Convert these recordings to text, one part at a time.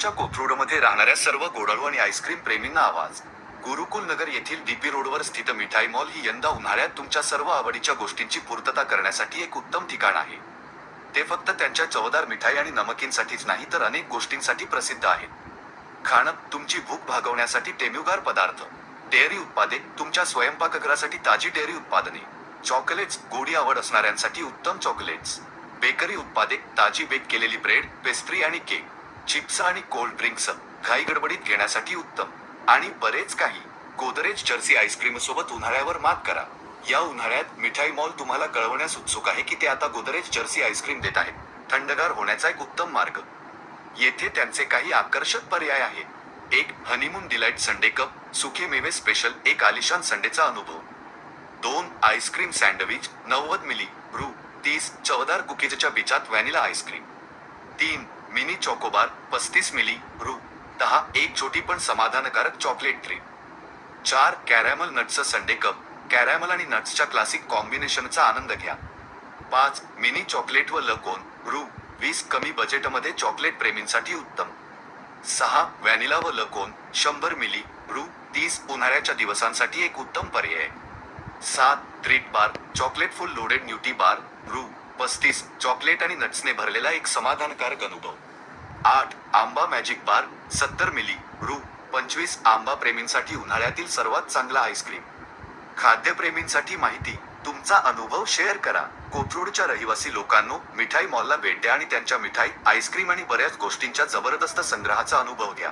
पुण्याच्या कोथरूडमध्ये राहणाऱ्या सर्व गोडळू आणि आईस्क्रीम प्रेमींना आवाज. गुरुकुल नगर येथील डीपी रोडवर स्थित मिठाई मॉल ही यंदा उन्हाळ्यात तुमच्या सर्व आवडीच्या गोष्टींची पूर्तता करण्यासाठी एक उत्तम ठिकाण आहे. ते फक्त त्यांच्या चवदार मिठाई आणि नमकींसाठीच नाही तर अनेक गोष्टींसाठी प्रसिद्ध आहे खाणं तुमची भूक भागवण्यासाठी टेम्युगार पदार्थ. डेअरी उत्पादे तुमच्या स्वयंपाकघरासाठी ताजी डेअरी उत्पादने. चॉकलेट्स गोडी आवड असणाऱ्यांसाठी उत्तम चॉकलेट्स. बेकरी उत्पादे ताजी बेक केलेली ब्रेड पेस्ट्री आणि केक. चिप्स आणि कोल्ड ड्रिंक्स घाई गडबडीत घेण्यासाठी उत्तम. आणि बरेच काही. गोदरेज जर्सी आईस्क्रीम सोबत उन्हाळ्यावर मात करा. या उन्हाळ्यात मिठाई मॉल तुम्हाला कळवण्यास उत्सुक आहे की ते आता गोदरेज जर्सी आईस्क्रीम देत आहेत. थंडगार होण्याचा एक उत्तम मार्ग. येथे त्यांचे काही आकर्षक पर्याय आहेत एक हनीमून डिलाइट संडे कप सुखे मेवे स्पेशल एक आलिशान संडेचा अनुभव. दोन आईस्क्रीम सँडविच नव्वद मिली ब्रू तीस चवदार कुकीजच्या बिचात व्हॅनिला आईस्क्रीम. तीन चॉकोबार पस्तीस मिली ब्रू दहा एक छोटी पण समाधानकारक चॉकलेट ट्री चार कॅरॅमल नट्सचं संडे कप कॅरॅमल आणि नट्सच्या क्लासिक कॉम्बिनेशनचा आनंद घ्या. पाच मिनी चॉकलेट व लकोन ब्रू वीस कमी बजेटमध्ये चॉकलेट प्रेमींसाठी उत्तम. सहा व्हॅनिला व लकोन शंभर मिली ब्रू तीस उन्हाळ्याच्या दिवसांसाठी एक उत्तम पर्याय. सात treat bar chocolate full loaded nutty bar Bru पस्तीस चॉकलेट आणि नट्सने भरलेला एक समाधानकारक अनुभव. आठ आंबा मॅजिक बार सत्तर मिली रू. पंचवीस आंबा प्रेमींसाठी उन्हाळ्यातील सर्वात चांगला आईस्क्रीम खाद्यप्रेमींसाठी माहिती तुमचा अनुभव शेअर करा. कोथरूडच्या रहिवासी लोकांनो मिठाई मॉलला भेट द्या आणि त्यांच्या मिठाई आईस्क्रीम आणि बऱ्याच गोष्टींच्या जबरदस्त संग्रहाचा अनुभव घ्या.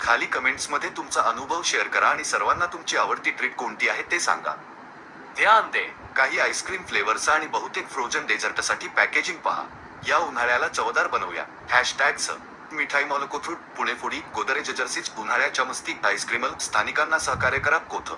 खाली कमेंट्समध्ये तुमचा अनुभव शेअर करा आणि सर्वांना तुमची आवडती ट्रीट कोणती आहे ते सांगा. ध्यान दे. काही आईस्क्रीम फ्लेवर्स आणि बहुतेक फ्रोजन डेझर्टसाठी पॅकेजिंग पहा. या उन्हाळ्याला चवदार बनवूया. हॅशटॅग स. Mithai mall Kothrud Pune foodie Godrej Jerseys उन्हाळ्याच्या मस्ती आईस्क्रीमल स्थानिकांना सहकार्य करा कोथ.